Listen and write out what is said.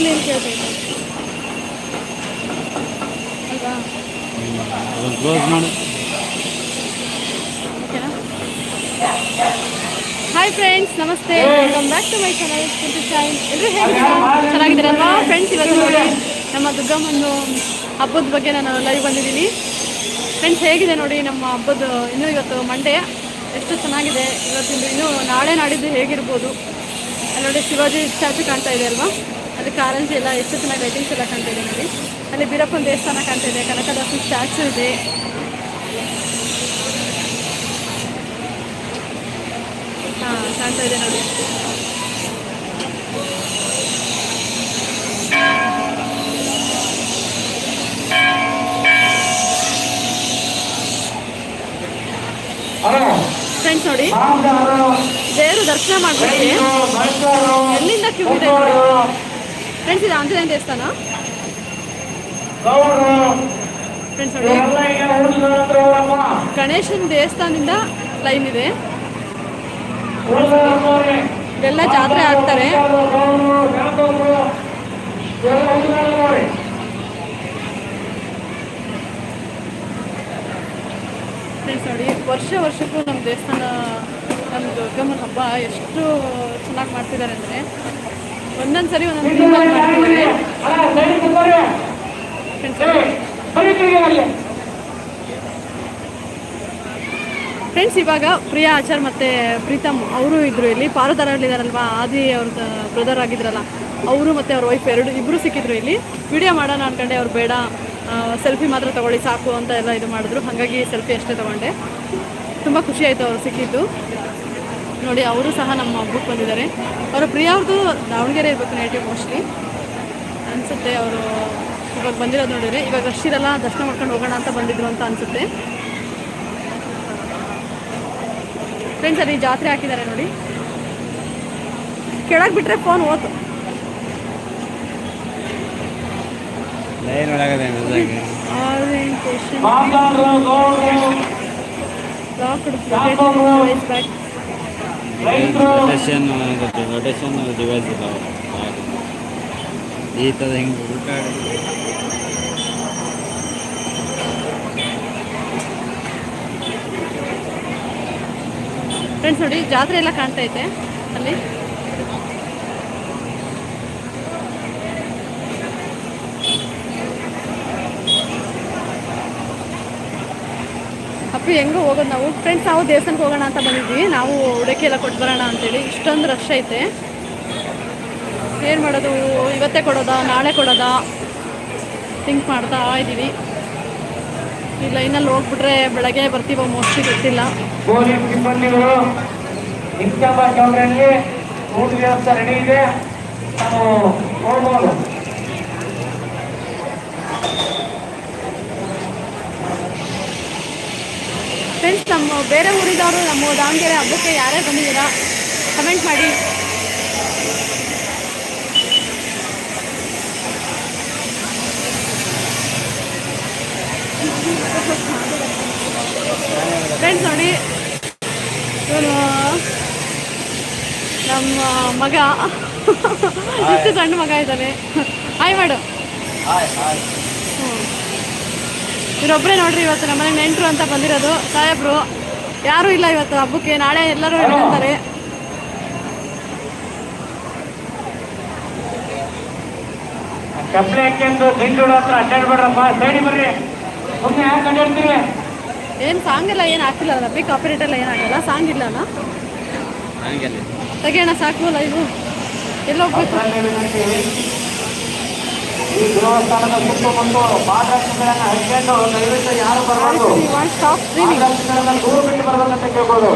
ಇಲ್ಲೇನು ಕೇಳ್ಬೇಕು ಅಲ್ವಾ? ಅದನ್ನು ಕ್ಲೋಸ್ ಮಾಡಿ. ಓಕೆನಾ? ಹಾಯ್ ಫ್ರೆಂಡ್ಸ್ ನಮಸ್ತೆ. Welcome back to my channel ಕುಂತು ಚಾಯ್ ಎಲ್ಲರೂ ಹೇಗಿದ್ದೀರಾ? ಚೆನ್ನಾಗಿದ್ದೀರಲ್ವಾ? ಫ್ರೆಂಡ್ಸ್ ಇವತ್ತು ನೋಡಿ ನಮ್ಮ ದುರ್ಗಮ್ಮನ ಹಬ್ಬದ ಬಗ್ಗೆ ನಾನು ಲೈವ್ ಬಂದಿದ್ದೀನಿ. ಫ್ರೆಂಡ್ಸ್ ಹೇಗಿದೆ ನೋಡಿ ನಮ್ಮ ಹಬ್ಬದ ಇನ್ನೂ ಇವತ್ತು ಮಂಡೇ ಎಷ್ಟು ಚೆನ್ನಾಗಿದೆ? ಇವತ್ತಿಂದು ಇನ್ನೂ ನಾಳೆ ನಾಡಿದ್ದು ಹೇಗಿರ್ಬೋದು? ಅಲ್ಲಿ ನೋಡಿ ಶಿವಾಜಿ ಸ್ಟ್ಯಾಚು ಕಾಣ್ತಾ ಇದೆ ಅಲ್ವಾ? ಅಲ್ಲಿ ಕಾರಂಜಿ ಎಲ್ಲ ಎಷ್ಟು ಚೆನ್ನಾಗಿ ಲೈಟಿಂಗ್ಸ್ ಎಲ್ಲ ಕಾಣ್ತಾ ಇದೆ ನೋಡಿ. ಅಲ್ಲಿ ಬೀರಪ್ಪನ ದೇವಸ್ಥಾನ ಕಾಣ್ತಾ ಇದೆ, ಕನಕದಾಸನ ಸ್ಟ್ಯಾಚು ಇದೆ. ಹಾಂ, ಕಾಣ್ತಾ ಇದೆ ನೋಡಿ. ಫ್ರೆಂಡ್ಸ್ ನೋಡಿ, ದೇವರು ದರ್ಶನ ಮಾಡ್ಬಿಟ್ಟು ಎಲ್ಲಿಂದ ಕ್ಯೂ ಇದೆ? ನೋಡಿ ಫ್ರೆಂಡ್ಸ್ ಇದು ಆಂಜನೇಯ ದೇವಸ್ಥಾನ ಫ್ರೆಂಡ್ಸ್ ನೋಡಿ ಗಣೇಶನ ದೇವಸ್ಥಾನದಿಂದ ಲೈನ್ ಇದೆ ಇಲ್ಲೆಲ್ಲ ಜಾತ್ರೆ ಆಗ್ತಾರೆ ಫ್ರೆಂಡ್ಸ್ ನೋಡಿ ವರ್ಷ ವರ್ಷಕ್ಕೂ ನಮ್ಮ ದೇವಸ್ಥಾನ ನಮ್ಮ ದುರ್ಗಮ್ಮನ ಹಬ್ಬ ಎಷ್ಟು ಚೆನ್ನಾಗಿ ಮಾಡ್ತಿದ್ದಾರೆ ಅಂದರೆ ಒಂದೊಂದು ಸರಿ ಒಂದೊಂದು ಫ್ರೆಂಡ್ಸ್ ಇವಾಗ ಪ್ರಿಯಾ ಆಚಾರ್ ಮತ್ತು ಪ್ರೀತಮ್ ಅವರು ಇದ್ರು ಇಲ್ಲಿ. ಪಾರುದಾರಲ್ಲಿದ್ದಾರಲ್ವಾ ಆದಿ ಅವ್ರದ್ದು ಬ್ರದರ್ ಆಗಿದ್ರಲ್ಲ. ಅವರು ಮತ್ತು ಅವ್ರ ವೈಫ್ ಎರಡು ಇಬ್ಬರು ಸಿಕ್ಕಿದ್ರು ಇಲ್ಲಿ. ವಿಡಿಯೋ ಮಾಡೋಣ ಅನ್ಕೊಂಡೆ ಅವ್ರು ಬೇಡ. ಸೆಲ್ಫಿ ಮಾತ್ರ ತಗೊಳ್ಳಿ ಸಾಕು ಅಂತ ಎಲ್ಲ ಇದು ಮಾಡಿದ್ರು. ಹಾಗಾಗಿ ಸೆಲ್ಫಿ ಅಷ್ಟೇ ತಗೊಂಡೆ. ತುಂಬ ಖುಷಿ ಆಯಿತು ಅವ್ರು ಸಿಕ್ಕಿದ್ದು. ನೋಡಿ ಅವರು ಸಹ ನಮ್ಮ ಹಬ್ಬಕ್ಕೆ ಬಂದಿದ್ದಾರೆ ಅವರ ಪ್ರಿಯ ಅವ್ರದ್ದು ದಾವಣಗೆರೆ ಇರಬೇಕು ನೇಟಿವ್ ಮೋಸ್ಟ್ಲಿ ಅನಿಸುತ್ತೆ ಅವರು ಇವಾಗ ಬಂದಿರೋದು ನೋಡಿದ್ರೆ ಇವಾಗ ರಶ್ ಇರಲ್ಲ ದರ್ಶನ ಮಾಡ್ಕೊಂಡು ಹೋಗೋಣ ಅಂತ ಬಂದಿದ್ರು ಅಂತ ಅನಿಸುತ್ತೆ ಫ್ರೆಂಡ್ಸ್ ಅಲ್ಲಿ ಜಾತ್ರೆ ಹಾಕಿದ್ದಾರೆ ನೋಡಿ ಕೆಳಗೆ ಬಿಟ್ಟರೆ ಫೋನ್ ಓತು ಲಾಕ್ ಆರಿಯಂಟೇಷನ್ ಬ್ಯಾಕ್ ರೊಟೇಷನ್ ಗೊತ್ತು. ರೊಟೇಷನ್ ಡಿವೈಸ್ ಇದಾವೆ ಈ ಥರ ಹಿಂಗೆ ಊಟ ಫ್ರೆಂಡ್ಸ್ ನೋಡಿ, ಜಾತ್ರೆ ಎಲ್ಲ ಕಾಣ್ತಾ ಐತೆ ಅಲ್ಲಿ. ಅಪ್ಪಿ ಹೆಂಗೂ ಹೋಗೋದು, ನಾವು ಫ್ರೆಂಡ್ಸ್ ನಾವು ದೇವಸ್ಥಾನಕ್ಕೆ ಹೋಗೋಣ ಅಂತ ಬಂದಿದ್ವಿ. ನಾವು ಉಡಕ್ಕೆ ಎಲ್ಲ ಕೊಟ್ಟು ಬರೋಣ ಅಂತೇಳಿ. ಇಷ್ಟೊಂದು ರಶ್ ಐತೆ. ಏನು ಮಾಡೋದು? ಇವತ್ತೇ ಕೊಡೋದಾ? ನಾಳೆ ಕೊಡೋದಾ? ಥಿಂಕ್ ಮಾಡ್ತಾ ಇದ್ದೀವಿ ಈ ಲೈನಲ್ಲಿ ಹೋಗ್ಬಿಟ್ರೆ ಬೆಳಗ್ಗೆ ಬರ್ತೀವ ಮೋಸ್ಟ್ಲಿ ಗೊತ್ತಿಲ್ಲ. ಸಿಬ್ಬಂದಿಗಳು ರೆಡಿ ಇದೆ. ನಾವು ಹೋಗ್ಬೋದು ಫ್ರೆಂಡ್ಸ್ ನಮ್ಮ ಬೇರೆ ಊರಿದವರು ನಮ್ಮ ದಾವಣಗೆರೆ ಹಬ್ಬಕ್ಕೆ ಯಾರೇ ಬಂದಿದ್ದೀರಾ ಕಮೆಂಟ್ ಮಾಡಿ. ಫ್ರೆಂಡ್ಸ್ ನೋಡಿ ಇವನು ನಮ್ಮ ಮಗ. ಇಷ್ಟು ಸಣ್ಣ ಮಗ ಇದ್ದಾನೆ. ಹಾಯ್ ಮಾಡು. ಹ್ಞೂ ಇವರೊಬ್ಬರೇ ನೋಡ್ರಿ ಇವತ್ತು ನಮ್ಮನೆ ನೆಂಟರು ಅಂತ ಬಂದಿರೋದು ಸಾಹೇಬ್ರು. ಯಾರೂ ಇಲ್ಲ ಇವತ್ತು ಹಬ್ಬಕ್ಕೆ ನಾಳೆ ಎಲ್ಲರೂ ಹೇಳ್ತಾರೆ ಏನ್ ಏನು ಸಾಂಗ್ ಎಲ್ಲ ಏನು ಆಗ್ತಿಲ್ಲ ಬಿಗ್ ಕಾಪಿರೇಟ್ ಎಲ್ಲ ಏನಾಗಲ್ಲ ಸಾಂಗ್ ಇಲ್ಲ ಅಲ್ಲ ಹಂಗೆಲ್ಲ ತೆಗಿಯೋಣ ಸಾಕು ಲೈವ್ ಎಲ್ಲ ಹೋಗ್ಬೇಕು. ದೇವಸ್ಥಾನದ ಸುತ್ತ ಬಂದು ಪಾದರಕ್ಷೆಗಳನ್ನ ಹಚ್ಕೊಂಡು ದಯವಿಟ್ಟು ಯಾರು ಬರಬಾರ್ದು? ಪಾದರಕ್ಷೆಗಳನ್ನ ದೂರ ಬಿಟ್ಟು ಬರಬೇಕಂತ ಕೇಳ್ಬೋದು